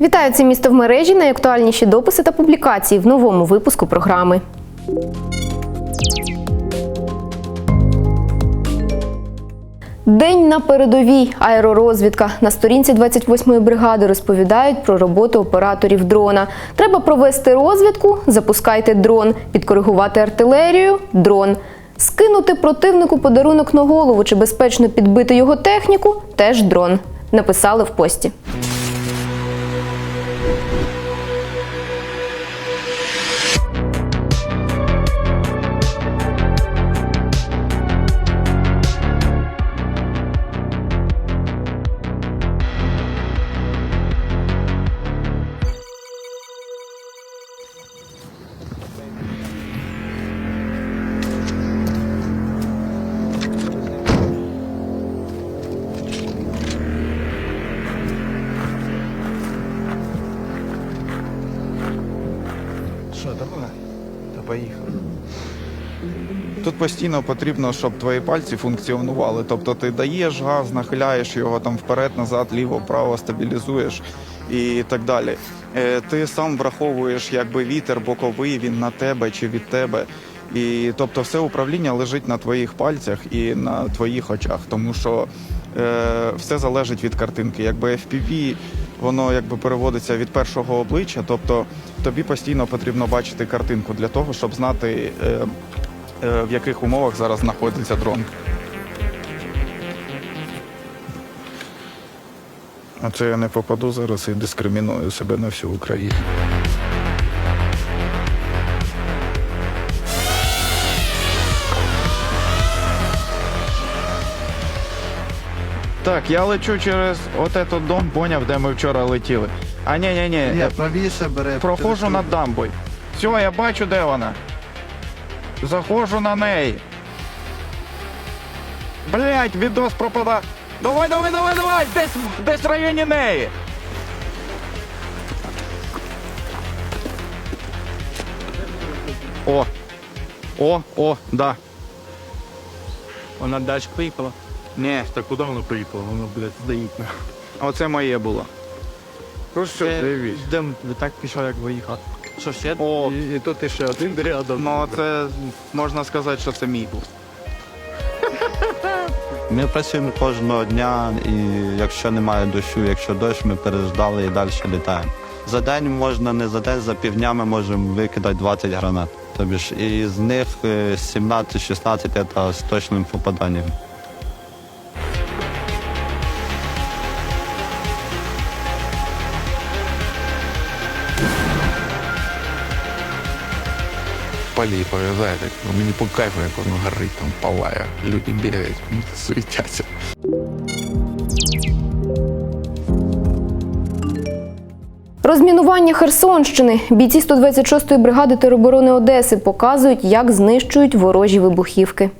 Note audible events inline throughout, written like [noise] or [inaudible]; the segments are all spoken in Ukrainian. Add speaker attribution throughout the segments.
Speaker 1: Вітаю це місто в мережі. Найактуальніші дописи та публікації в новому випуску програми. День на передовій аеророзвідка. На сторінці 28-ї бригади розповідають про роботу операторів дрона. Треба провести розвідку, запускайте дрон, підкоригувати артилерію дрон. Скинути противнику подарунок на голову чи безпечно підбити його техніку теж дрон. Написали в пості.
Speaker 2: Постійно потрібно, щоб твої пальці функціонували. Тобто ти даєш газ, нахиляєш його там вперед, назад, ліво, право, стабілізуєш і так далі. Е, Ти сам враховуєш якби вітер боковий, він на тебе чи від тебе. І тобто все управління лежить на твоїх пальцях і на твоїх очах, тому що е, все залежить від картинки. Якби FPV, воно якби переводиться від першого обличчя, тобто тобі постійно потрібно бачити картинку для того, щоб знати, е, в яких умовах зараз знаходиться дрон. А це я не попаду зараз і дискриміную себе на всю Україну. Так, я лечу через от этот дом, поняв, де ми вчора летіли. А ні, ні, ні,
Speaker 3: Ні, правіше бере.
Speaker 2: проходжу над дамбою. Все, я бачу, де вона. Заходжу на неї. Блять, відос пропадає. Давай, давай, давай, давай! Десь, десь в районі неї. О. О, о, да.
Speaker 4: Вона далі приїхала.
Speaker 2: Ні,
Speaker 4: Та куди вона приїхала? Вона, блядь, стоїть.
Speaker 2: оце моє було. Ну що, дивись.
Speaker 4: Йдемо так пішов, як виїхав. Що ще?
Speaker 2: О.
Speaker 4: І, і тут ще один рядом.
Speaker 2: Ну, це можна сказати, що це мій був. [laughs]
Speaker 3: Ми працюємо кожного дня, і якщо немає дощу, якщо дощ, ми переждали і далі літаємо. За день можна не за день, за півдня ми можемо викидати 20 гранат. Тобі ж і з них е, 17-16 це з точним попаданням.
Speaker 5: Полі пов'язає, ну, мені по кайфу, як воно горить, там палає, люди бігають, світяться.
Speaker 1: Розмінування Херсонщини. Бійці 126-ї бригади тероборони Одеси показують, як знищують ворожі вибухівки.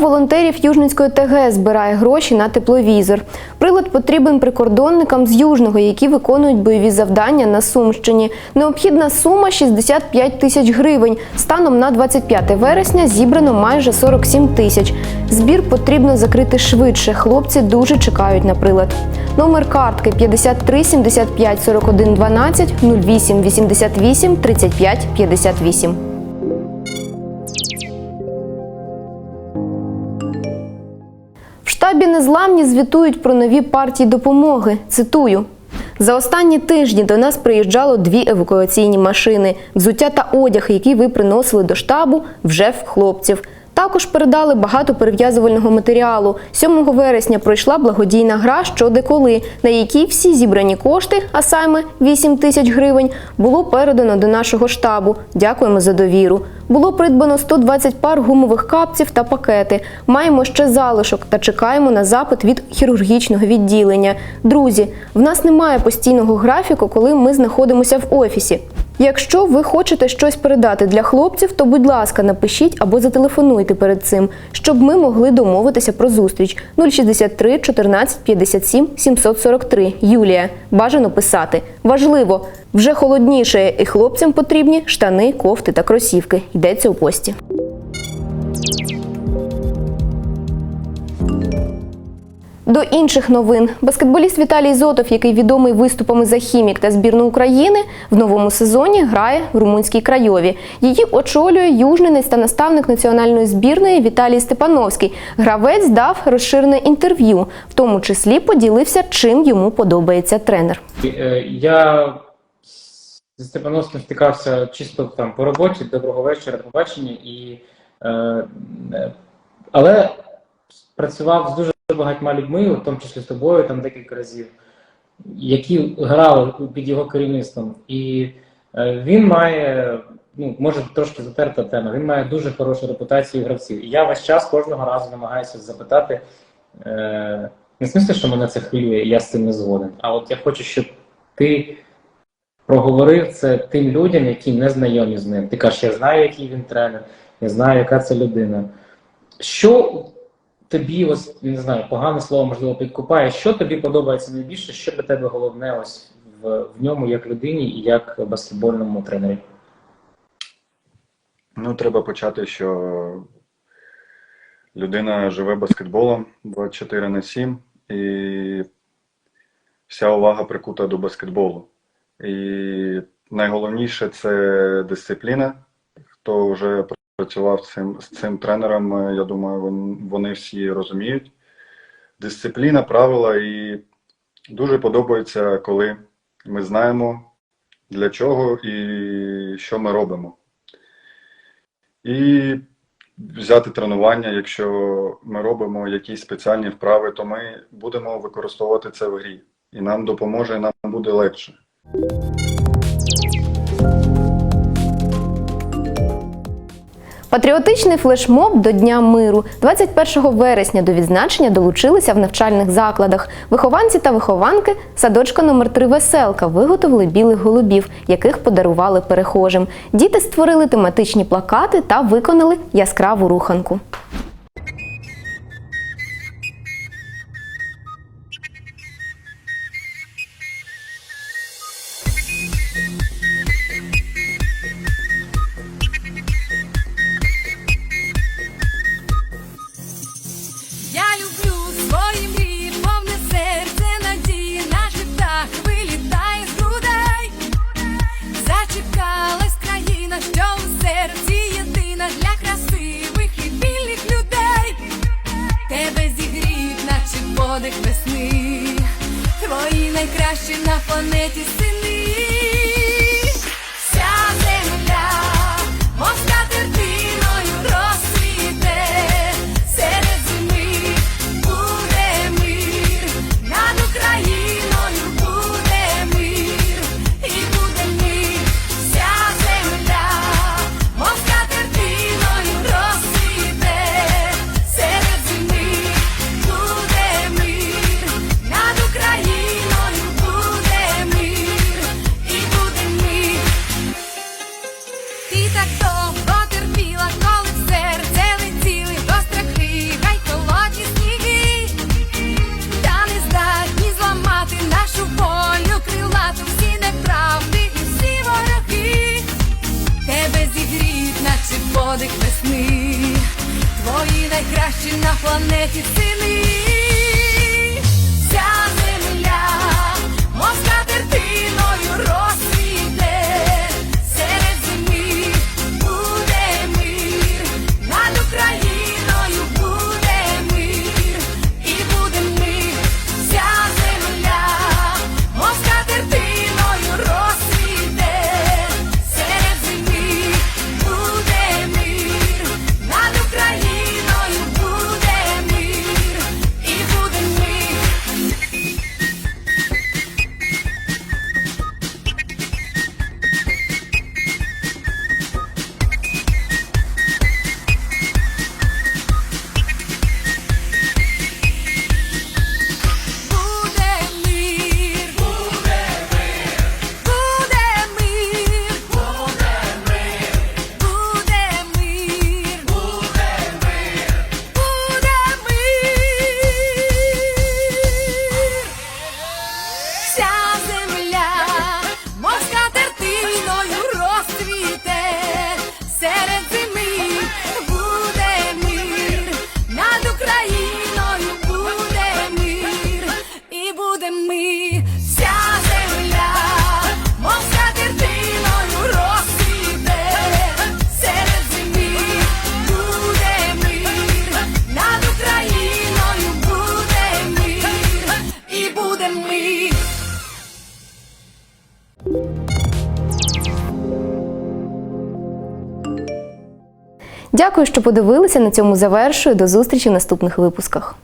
Speaker 1: Волонтерів Южницької ТГ збирає гроші на тепловізор. Прилад потрібен прикордонникам з Южного, які виконують бойові завдання на Сумщині. Необхідна сума 65 тисяч гривень. Станом на 25 вересня зібрано майже 47 тисяч. Збір потрібно закрити швидше. Хлопці дуже чекають на прилад. Номер картки 53 75 41 12 08 88 35 58. Штабі незламні звітують про нові партії допомоги. Цитую. За останні тижні до нас приїжджало дві евакуаційні машини. Взуття та одяг, які ви приносили до штабу, вже в хлопців. Також передали багато перев'язувального матеріалу. 7 вересня пройшла благодійна гра «Що де коли», на якій всі зібрані кошти, а саме 8 тисяч гривень, було передано до нашого штабу. Дякуємо за довіру. Було придбано 120 пар гумових капців та пакети. Маємо ще залишок та чекаємо на запит від хірургічного відділення. Друзі, в нас немає постійного графіку, коли ми знаходимося в офісі. Якщо ви хочете щось передати для хлопців, то будь ласка, напишіть або зателефонуйте перед цим, щоб ми могли домовитися про зустріч 063 14 57 743. Юлія. Бажано писати. Важливо, вже холодніше, і хлопцям потрібні штани, кофти та кросівки. Йдеться у пості. До інших новин баскетболіст Віталій Зотов, який відомий виступами за хімік та збірну України, в новому сезоні грає в румунській крайові. Її очолює южненець та наставник національної збірної Віталій Степановський. Гравець дав розширене інтерв'ю, в тому числі поділився, чим йому подобається тренер.
Speaker 6: Е, Я зі Степановським стикався чисто там по роботі, доброго вечора, побачення, і, е, е, але працював з дуже багатьма людьми, в тому числі з тобою там декілька разів, які грали під його керівництвом. І е, він має, ну, може трошки затерта тема, він має дуже хорошу репутацію гравців. І я весь час кожного разу намагаюся запитати. Е, не смислі, що мене це хвилює, я з цим не згоден. А от я хочу, щоб ти проговорив це тим людям, які не знайомі з ним. Ти кажеш, я знаю, який він тренер, я знаю, яка це людина. Що тобі, ось не знаю, погане слово можливо підкупає, що тобі подобається найбільше, що для тебе головне ось в, в ньому як людині і як баскетбольному тренері?
Speaker 7: Ну, треба почати, що людина живе баскетболом 24 на 7, і вся увага прикута до баскетболу. І найголовніше це дисципліна. Хто вже працював цим, з цим тренером, я думаю, вони всі розуміють. Дисципліна, правила, і дуже подобається, коли ми знаємо, для чого і що ми робимо. І взяти тренування, якщо ми робимо якісь спеціальні вправи, то ми будемо використовувати це в грі. І нам допоможе, і нам буде легше.
Speaker 1: Патріотичний флешмоб до Дня миру 21 вересня до відзначення долучилися в навчальних закладах. Вихованці та вихованки садочка номер 3 Веселка виготовили білих голубів, яких подарували перехожим. Діти створили тематичні плакати та виконали яскраву руханку.
Speaker 8: на планеті сини. планеті сини.
Speaker 1: Дякую, що подивилися. На цьому завершую. До зустрічі в наступних випусках.